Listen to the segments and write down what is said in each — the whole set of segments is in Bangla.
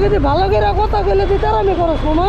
লগে যে ভালো করে কথা কইলে দিতে আমি করো মামা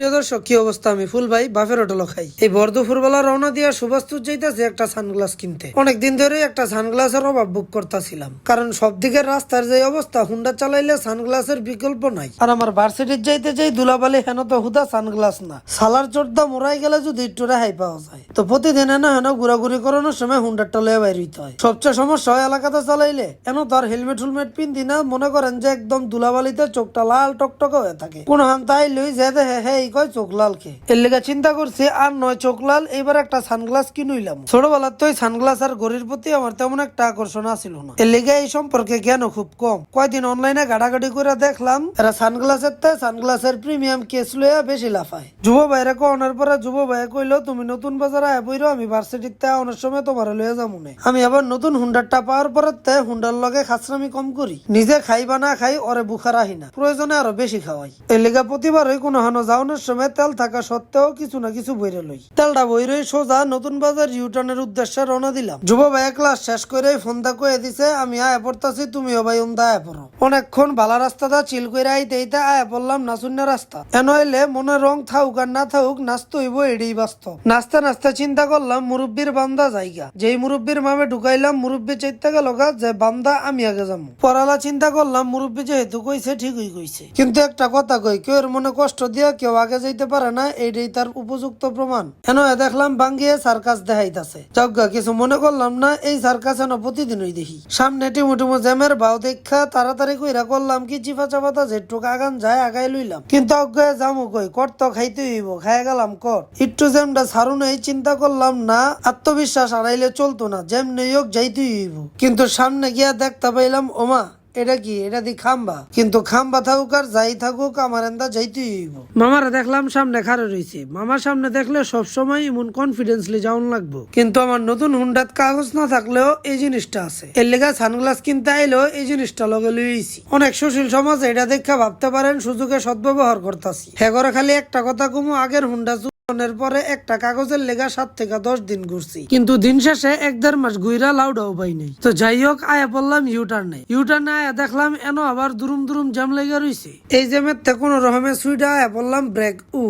দর্শক, কি অবস্থা? আমি ফুল ভাই বাফের হোটেল খাই। এই বর দুপুরবেলা রওনা দিয়া সুবাস্তুর যাইতেছে একটা সানগ্লাস কিনতে। অনেকদিন ধরে একটা সানগ্লাসের অভাব বুক করতেছিলাম। কারণ সব দিকের রাস্তার যে অবস্থা, হুন্ডা চালাইলে সানগ্লাসের বিকল্প নাই। আর আমার ভার্সিটির যাইতে যাই দুলাবালি হেন তো হুদা সানগ্লাস না। সালার চোরদা মোরাই গেলে যদি একটু রেহাই পাওয়া যায়। তো প্রতিদিন এনে হেন ঘোরাঘুরি করানোর সময় হুন্ডারটা লয়ে বাইর হইতে হয়। সবচেয়ে সমস্যা হয় এলাকাতে চালাইলে। এন তার হেলমেট হুলমেট পিন্দি না, মনে করেন যে একদম দুলাবালিতে চোখটা লাল টকটকে হয়ে থাকে। কোন হান তাই লই যে হে হে কয় চোখ লাল কে এর লেগে চিন্তা করছি, আর নয় চোখ লাল এবার একটা সানগ্লাস কিনুইলাম ছোটবেলার তো সানগ্লাস আর ঘড়ির প্রতি আমার তেমন একটা আকর্ষণ আছিল না। এর লেগে এই সম্পর্কে জ্ঞানও খুব কম। কয়দিন অনলাইনে গাড়াগাড়ি করে দেখলাম, এরা সানগ্লাসের তে সানগ্লাসের প্রিমিয়াম কেস লইয়া বেশি লাফায়। যুব ভাইরা কনের পরে যুব ভাইয়া কইলো, তুমি নতুন বাজারে আয় বইরো আমি ভার্সিটিতে অনেক সময় তোমার লইয়া যাব না। আমি আবার নতুন হুন্ডারটা পাওয়ার পরে তে হুন্ডার লগে খাসরামি কম করি। নিজে খাইবা না খাই, ওরে বুখার আহি না। প্রয়োজনে আরও বেশি খাওয়াই। এর লেগে প্রতিবারই কোনো হানো যাওয়ানোর সময় তেল থাকা সত্ত্বেও কিছু না কিছু বইরে লই। তেলটা বইরই সোজা নতুন বাজার ইউটার্নের উদ্দেশ্যে রওনা দিলাম। যুব ভাই ক্লাস শেষ করে ফোন দা কয়ে দিছে, আমি আয় পড়তাছি, তুমিও ভাই উন্দা আয় পড়ো। অনেকক্ষণ ভালা রাস্তাটা চিল করে আইতে আইতে আয় পড়লাম না শূন্য রাস্তা। এন হইলে মনে রং থাকুক আর না থাকুক নাচতে হইব এটাই বাস্তব নাচতে নাচতে চিন্তা করলাম, মুরব্বীর বান্দা জায়গা যেই মুরব্বীর মামে ঢুকাইলাম, মুরব্বী চাইতে গেল যে, বান্দা, আমি আগে যাব পড়ালা চিন্তা করলাম, মুরব্বী যেহেতু কইছে, ঠিকই কইছে। কিন্তু একটা কথা কই, কেউ মনে কষ্ট দিয়া কেউ আগে যাইতে পারে না, এইটাই তার উপযুক্ত প্রমাণ। কেন দেখলাম বাঙ্গিয়ে সার্কাস দেখাইতাছে। যজ্ঞা কিছু মনে করলাম না, এই সার্কাস এন প্রতিদিনই দেখি। সামনে টিমু টিমু জ্যামের ভাও দেখা, তাড়াতাড়ি কইরা করলাম, কি চিফা চাপাতা যেটুক আগান যায় আগাই লইলাম। কিন্তু অজ্ঞায় জামু কই, কর তো খাইতে হইব খাই গেলাম, কর। একটু জ্যামটা ছাড়ুন এই চিন্তা করলাম না, আত্মবিশ্বাস আড়াইলে চলতো না, জ্যাম নেই হোক, যাইতেই হইব। কিন্তু সামনে গিয়া দেখতে পাইলাম, ওমা এটা কি? এটা দি খাম্বা? কিন্তু খাম্বা থাকুক আর যাই থাকুক, আমার এন্দা যাইতেই হইব। মামারা দেখলাম সামনে খারে রয়েছে মামার সামনে দেখলে সব সময় এমন কনফিডেন্সলি যাওন লাগবো। কিন্তু আমার নতুন হুন্ডাত কাগজ না থাকলেও এই জিনিসটা আছে। এর লেগা সানগ্লাস কিনতে আইলেও এই জিনিসটা লগে লইছি। অনেক সুশীল সমাজ এটা দেখা ভাবতে পারেন, সুযোগে সদ্ব্যবহার করতাছি। হ্যাঁ খালি একটা কথা কমু, আগের হুন্ডা পরে একটা কাগজের লেগা সাত থেকে দশ দিন ঘুরছি। কিন্তু দিন শেষে এক দেড় মাস গুইরা লাউডাও পাই নাই। তো যাই হোক আয়া পড়লাম ইউটার্নে ইউটার্নে আয়া দেখলাম এন আবার দুরুম দুরুম জ্যাম লেগে রয়েছে এই জ্যামের তে কোনো রকমের সুইডা আয়া পড়লাম ব্রেক উ।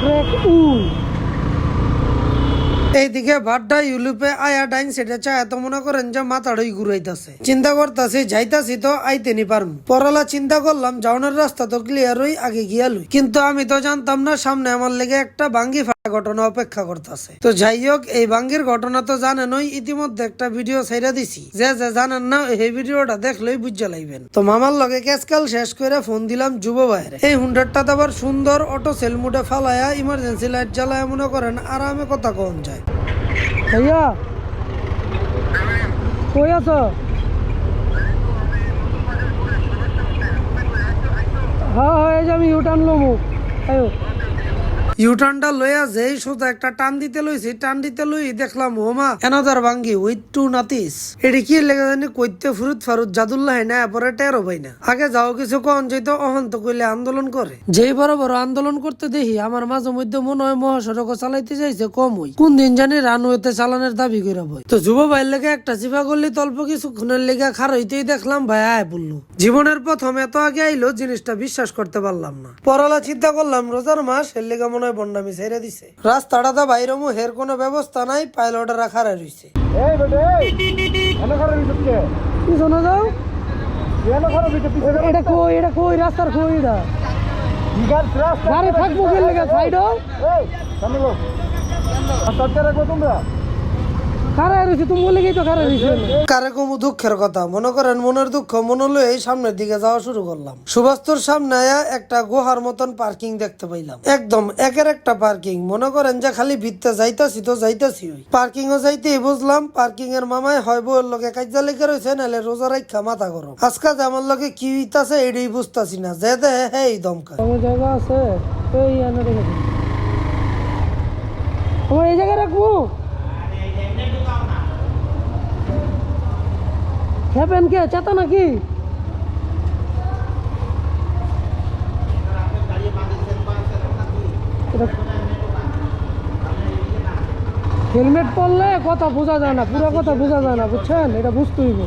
ব্রেক উ। এইদিকে ভাড্ডা ইউলুপে আয়া ডাইন সেটা চা এত মনে করেন যে মাথাড়ই ঘুরাইতেছে। চিন্তা করতেছি, যাইতাছি তো আইতে নি পারমু। পরালা চিন্তা করলাম, যাওনের রাস্তা তো ক্লিয়ার হই, আগে গিয়ালুই কিন্তু আমি তো জানতাম না, সামনে আমার লেগে একটা ভাঙ্গি ঘটনা অপেক্ষা করতেছে। তো যাই হোক, এই বাঙ্গির ঘটনা তো জানেনই ইতিমধ্যে একটা ভিডিও ছাইরা দিছি। যে যে জানেন না, এই ভিডিওটা দেখলেই বুঝা লাইবেন তো মামার লগে ক্যাসকাল শেষ করে ফোন দিলাম যুব ভাইরে এই হুন্ডারটা তো সুন্দর অটো সেল মুডে ফালায়া ইমার্জেন্সি লাইট জ্বালায় মনে করেন আরামে কথা কম যায়। ভাইয়া, কই আছো? হ্যাঁ হ্যাঁ আমি ইউটার্ন লমু। আয়ো। ইউটার্নটা লইয়া যেই সোজা একটা টান দিতে লইছি, টান দিতে লই দেখলাম ওমা এনাদার ভাঙ্গি উইথ টু নাতিস। এটি কি লেগে জানি কইতে ফুরুত ফারুত জাদুল্লাহ না পরে টেরো ভাই না। আগে যাও কিছু কন যেত অহন্ত কইলে আন্দোলন করে। যেই বড় বড় আন্দোলন করতে দেখি, আমার মাঝে মধ্যে মনে হয় মহাসড়ক চালাইতে যাইছে কম হই কোন দিন জানি রানওয়েতে চালানের দাবি করে বই। তো যুব ভাইয়ের লেগে একটা চিপা করলে তল্প কিছুক্ষণের লেগে খার হইতেই দেখলাম, ভাই, আয় বলল। জীবনের প্রথম এত আগে আইলো, জিনিসটা বিশ্বাস করতে পারলাম না। পরলা চিন্তা করলাম, রোজার মাস, এর লেগে মনে হয় বন্ডামি ছেড়ে দিছে। রাস্তাটা তো বাইরমু হের কোনো ব্যবস্থা নাই পাইলট রাখার রইছে। পিছনে যাও। এটা কই এটা কই রাস্তার কই এটা? গাড়ি থাকব সাইড তোমরা। কারা কারা কারে দুঃখের কথা? মনে করেন মনের দুঃখ মনে লয়ে সামনের দিকে যাওয়া শুরু করলাম। সুবাস্তর সামনে একটা গুহার মতন পার্কিং দেখতে পাইলাম। একদম একের একটা পার্কিং। মনে করেন যে খালি ভিত্তে যাইতাছি তো যাইতাছি ওই। পার্কিং ও যাইতে বুঝলাম পার্কিং এর মামায় হয় বউর লগে কাজা লেগে রয়েছে নাহলে রোজা রাখা মাথা গরম। আজকে আমার লগে কি হইতাছে এটাই বুঝতাছি না। যে দে হে এই দমকা। জায়গা আছে। আমার এই জায়গায় রাখব হ্যাপেন কে চেতা নাকি? হেলমেট পরলে কথা বোঝা যায় না পুরো কথা বোঝা যায় না বুঝছেন? এটা বুঝতেই হইব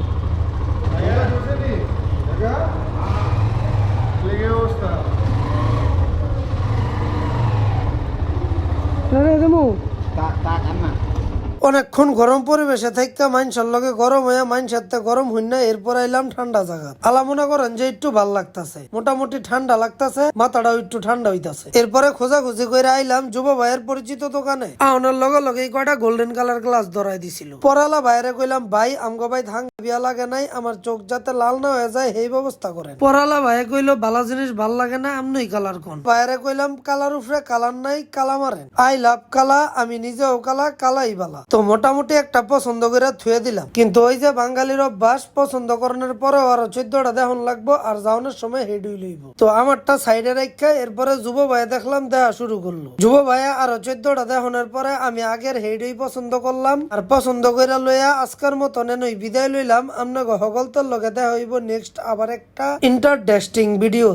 অনেক অনেকক্ষণ গরম পরিবেশে থাকা মাইনসার লগে গরম হইয়া মাইনসার তে গরম হইন না, এরপর আইলাম ঠান্ডা জায়গা আলা মনে করেন যে একটু ভালো লাগতাছে। মোটামুটি ঠান্ডা লাগতাছে, মাথাটাও একটু ঠান্ডা হইতাছে। এরপরে খোঁজাখুঁজি করে আইলাম যুব ভাইয়ের পরিচিত দোকানে। আওনার লগে লগে কয়টা গোল্ডেন কালার গ্লাস ধরাই দিছিল। পরালা বাইরে কইলাম, ভাই, আমগো ভাই ধান বিয়া লাগে নাই, আমার চোখ যাতে লাল না হয়ে যায় এই ব্যবস্থা করেন। পরালা ভাইয়ে কইলো ভালো জিনিস ভালো লাগে না, আমনই কালার কোন? বাইরে কইলাম, কালার উপরে কালার নাই, কালা মারেন। আই লাভ কালা, আমি নিজেও কালা, কালাই বালা। তো মোটামুটি একটা পছন্দ করে থুয়ে দিলাম। কিন্তু ওই যে বাঙালির অভ্যাস, পছন্দ করানোর পরে আরও চোদ্দটা দেখন লাগবো আর যাওয়ানোর সময় হেডুই লইব। তো আমারটা সাইডে রাখা এরপরে যুব ভাইয়া দেখলাম দেয়া শুরু করল। যুব ভাইয়া আরও চোদ্দটা দেহনের পরে আমি আগের হেডুই পছন্দ করলাম আর পছন্দ করে লইয়া আজকের মতো নেনই বিদায় লইলাম। আপনাকে হগলতর লগে দেখা হইব নেক্সট আবার একটা ইন্টারডেস্টিং ভিডিও